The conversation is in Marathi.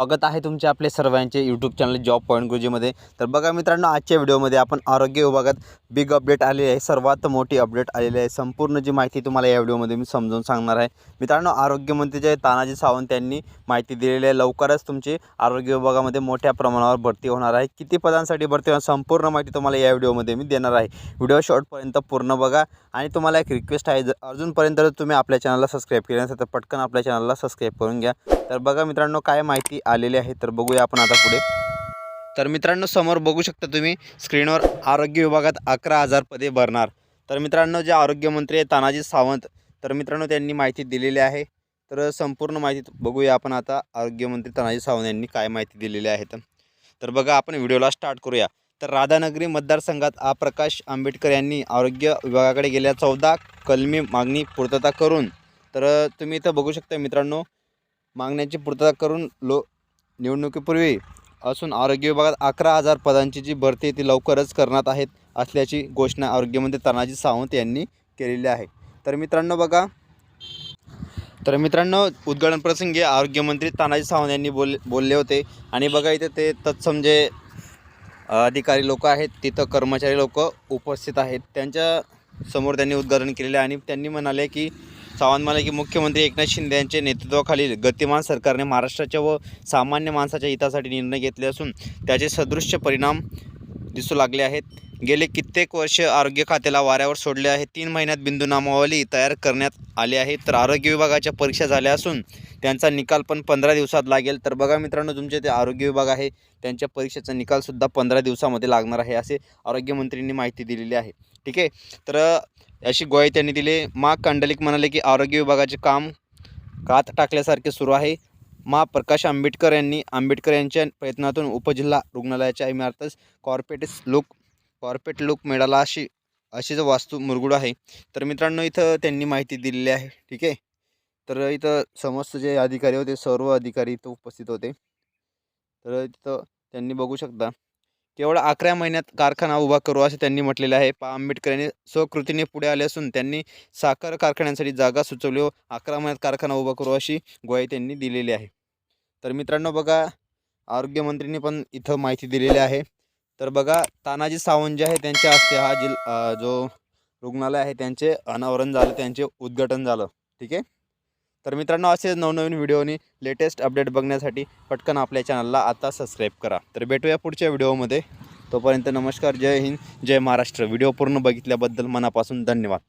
स्वागत आहे तुमचे आपले सर्वांचे यूट्यूब चॅनल जॉब पॉईंट गुरुजीमध्ये तर बघा मित्रांनो आजच्या व्हिडिओमध्ये आपण आरोग्य विभागात बिग अपडेट आलेली आहे. सर्वात मोठी अपडेट आलेली आहे. संपूर्ण जी माहिती तुम्हाला या व्हिडिओमध्ये मी समजून सांगणार आहे. मित्रांनो आरोग्यमंत्री जे तानाजी सावंत यांनी माहिती दिलेली आहे. लवकरच तुमची आरोग्य विभागामध्ये मोठ्या प्रमाणावर भरती होणार आहे. किती पदांसाठी भरती होणार संपूर्ण माहिती तुम्हाला या व्हिडिओमध्ये मी देणार आहे. व्हिडिओ शॉर्टपर्यंत पूर्ण बघा. आणि तुम्हाला एक रिक्वेस्ट आहे जर अजूनपर्यंत तुम्ही आपल्या चॅनलला सबस्क्राईब केलं नसेल तर पटकन आपल्या चॅनलला सबस्क्राईब करून घ्या. तर बघा मित्रांनो काय माहिती आलेली आहे तर बघूया आपण आता पुढे. तर मित्रांनो समोर बघू शकता तुम्ही स्क्रीनवर आरोग्य विभागात अकरा हजार पदे भरणार. तर मित्रांनो जे आरोग्यमंत्री आहे तानाजी सावंत तर मित्रांनो त्यांनी माहिती दिलेली आहे. तर संपूर्ण माहिती बघूया आपण आता आरोग्यमंत्री तानाजी सावंत यांनी काय माहिती दिलेली आहे तर. तर बघा आपण व्हिडिओला स्टार्ट करूया. तर राधानगरी मतदारसंघात आ. प्रकाश आंबेडकर यांनी आरोग्य विभागाकडे गेल्या चौदा कलमी मागणी पूर्तता करून तर तुम्ही इथं बघू शकता मित्रांनो मागण्याची पूर्तता करून लो निवडणुकीपूर्वी असून आरोग्य विभागात अकरा हजार पदांची जी भरती आहे ती लवकरच करण्यात आहेत असल्याची घोषणा आरोग्यमंत्री तानाजी सावंत यांनी केलेली आहे. तर मित्रांनो बघा तर मित्रांनो उद्घाटन प्रसंगी आरोग्यमंत्री तानाजी सावंत यांनी बोल बोलले होते. आणि बघा इथे ते तत्सम जे अधिकारी लोक आहेत तिथं कर्मचारी लोक उपस्थित आहेत. त्यांच्यासमोर त्यांनी उद्घाटन केलेलं आहे आणि त्यांनी म्हणाले की सावंत म्हणाले की मुख्यमंत्री एकनाथ शिंदे यांच्या नेतृत्वाखालील गतिमान सरकारने महाराष्ट्राच्या व सामान्य माणसाच्या हितासाठी निर्णय घेतले असून त्याचे सदृश्य परिणाम दिसू लागले आहेत. गेले कित्येक वर्ष आरोग्य खात्याला वाऱ्यावर सोडले आहे. तीन महिन्यात बिंदू नामावली तयार करण्यात आली आहे. तर आरोग्य विभागाच्या परीक्षा झाल्या असून त्यांचा निकाल पण पंधरा दिवसात लागेल. तर बघा मित्रांनो तुमचे ते आरोग्य विभाग आहे. त्यांच्या परीक्षेचा निकालसुद्धा पंधरा दिवसामध्ये लागणार आहे असे आरोग्यमंत्र्यांनी माहिती दिलेली आहे. ठीक आहे? तर अशी ग्वाही त्यांनी दिली. मा कांडलिक म्हणाले की आरोग्य विभागाचे काम कात टाकल्यासारखे सुरू आहे. मा प्रकाश आंबेडकर यांनी आंबेडकर यांच्या प्रयत्नातून उपजिल्हा रुग्णालयाच्या इमारतीस कॉर्पेटस लुक कॉर्पेट लुक मिळाला अशी अशी जो वास्तू मुरगुड आहे तर मित्रांनो इथं त्यांनी माहिती दिलेली आहे ठीक आहे? तर इथं समस्त जे अधिकारी होते सर्व अधिकारी इथं उपस्थित होते. तर तिथं त्यांनी बघू शकता केवळ अकरा महिन्यात कारखाना उभा करू असे त्यांनी म्हटलेले आहे. पा. आंबेडकर यांनी स्वकृतीने पुढे आले असून त्यांनी साखर कारखान्यांसाठी जागा सुचवली व अकरा महिन्यात कारखाना उभा करू अशी ग्वाही त्यांनी दिलेली आहे. तर मित्रांनो बघा आरोग्यमंत्रींनी पण इथं माहिती दिलेली आहे. तर बघा तानाजी सावंत जे आहे त्यांच्या हस्ते हा जिल जो रुग्णालय आहे त्यांचे अनावरण झालं त्यांचे उद्घाटन झालं. ठीक आहे? तर मित्रांनो असेच नवनवीन व्हिडिओनी लेटेस्ट अपडेट बघण्यासाठी पटकन आपल्या चॅनलला आता सबस्क्राईब करा. तर भेटूया पुढच्या व्हिडिओमध्ये. तोपर्यंत नमस्कार जय हिंद जय महाराष्ट्र. व्हिडिओ पूर्ण बघितल्याबद्दल मनापासून धन्यवाद.